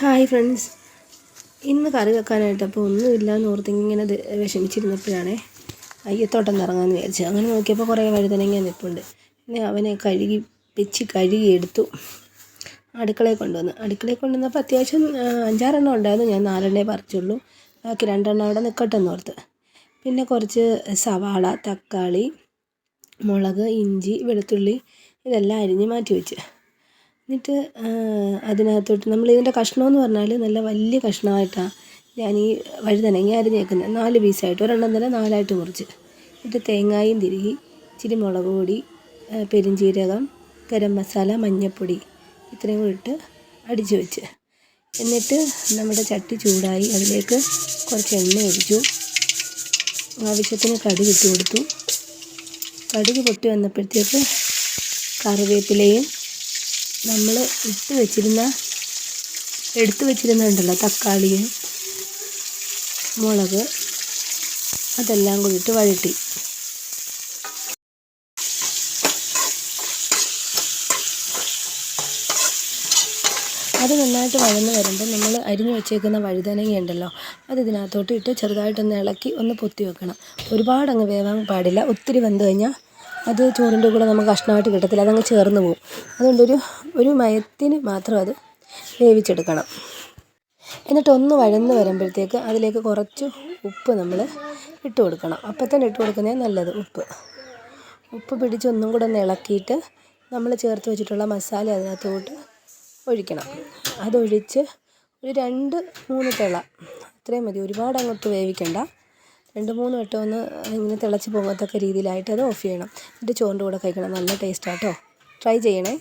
Hi friends ഇന്ന് കറി വെക്കാനായിട്ട് അപ്പോൾ ഒന്നുമില്ല എന്ന് ഓർത്ത് ഇങ്ങനെ വിഷമിച്ചിരുന്നപ്പോഴാണേ അയ്യത്തോട്ടം ഇറങ്ങാമെന്ന് വിചാരിച്ചു. അങ്ങനെ നോക്കിയപ്പോൾ കുറേ വഴുതനങ്ങ നിൽപ്പുണ്ട് പിന്നെ അവനെ കഴുകി വെച്ച് കഴുകിയെടുത്തു. അടുക്കളയിൽ കൊണ്ടുവന്നു. അടുക്കളയിൽ കൊണ്ടുവന്നപ്പോൾ അത്യാവശ്യം അഞ്ചാറെണ്ണം ഉണ്ടായിരുന്നു. ഞാൻ നാലെണ്ണേ പറിച്ചുള്ളൂ. ബാക്കി രണ്ടെണ്ണം അവിടെ നിൽക്കട്ടെ എന്ന് ഓർത്ത്. പിന്നെ കുറച്ച് സവാള തക്കാളി മുളക് ഇഞ്ചി വെളുത്തുള്ളി ഇതെല്ലാം അരിഞ്ഞ് മാറ്റി വെച്ച്. എന്നിട്ട് അതിനകത്തോട്ട് നമ്മൾ ഇതിന്റെ കഷ്ണം എന്ന് പറഞ്ഞാൽ നല്ല വലിയ കഷ്ണമായിട്ടാണ് ഞാൻ ഈ വഴുതനങ്ങ അരിഞ്ഞേക്കുന്നത് നാല് പീസായിട്ട് ഒരെണ്ണം തന്നെ നാലായിട്ട് മുറിച്ച്. എന്നിട്ട് തേങ്ങായും തിരുകി ഇച്ചിരി മുളക് പൊടി ആ, പെരുംജീരകം ഗരം മസാല മഞ്ഞൾപ്പൊടി ഇത്രയും കൂടി ഇട്ട് അടിച്ചു വെച്ച്. എന്നിട്ട് നമ്മുടെ ചട്ടി ചൂടായി അതിലേക്ക് കുറച്ച് എണ്ണ ഒഴിച്ചു. ആവശ്യത്തിന് കടുക് ഇട്ട് കൊടുത്തു. കടുക് പൊട്ടി വന്നപ്പോഴത്തേക്ക് കറിവേപ്പിലയും നമ്മൾ ഇട്ട് വെച്ചിരുന്ന എടുത്തു വെച്ചിരുന്നുണ്ടല്ലോ തക്കാളി മുളക് അതെല്ലാം കൂടിയിട്ട് വഴട്ടി അത് നന്നായിട്ട് വഴന്ന് വരുമ്പോൾ നമ്മൾ അരിഞ്ഞു വെച്ചേക്കുന്ന വഴുതനങ്ങ ഉണ്ടല്ലോ അത് ഇതിനകത്തോട്ട് ഇട്ട് ചെറുതായിട്ടൊന്ന് ഇളക്കി ഒന്ന് പൊത്തി വെക്കണം. ഒരുപാട് അങ്ങ് വേവാൻ പാടില്ല ഒത്തിരി വെന്ത് കഴിഞ്ഞാൽ അത് ചോറിന്റെ കൂടെ നമുക്ക് കഷ്ണമായിട്ട് കിട്ടത്തില്ല അതങ്ങ് ചേർന്ന് പോകും. അതുകൊണ്ടൊരു ഒരു മയത്തിന് മാത്രം അത് വേവിച്ചെടുക്കണം. എന്നിട്ട് ഒന്ന് വഴന്ന് വരുമ്പോഴത്തേക്ക് അതിലേക്ക് കുറച്ച് ഉപ്പ് നമ്മൾ ഇട്ട് കൊടുക്കണം. അപ്പം തന്നെ ഇട്ട് കൊടുക്കുന്നത് നല്ലത് ഉപ്പ്. ഉപ്പ് പിടിച്ച് ഒന്നും കൂടെ ഒന്ന് ഇളക്കിയിട്ട് നമ്മൾ ചേർത്ത് വെച്ചിട്ടുള്ള മസാല അതിനകത്തോട്ട് ഒഴിക്കണം. അതൊഴിച്ച് ഒരു രണ്ട് മൂന്ന് തിള. അത്രയും മതി. ഒരുപാട് അങ്ങോട്ട് വേവിക്കണ്ട. രണ്ട് മൂന്ന് വട്ടം ഒന്ന് ഇങ്ങനെ തിളച്ച് പോകത്തക്ക രീതിയിലായിട്ട് അത് ഓഫ് ചെയ്യണം. എന്നിട്ട് ചോറിന്റെ കൂടെ കഴിക്കണം. നല്ല ടേസ്റ്റാട്ടോ ട്രൈ ചെയ്യണേ.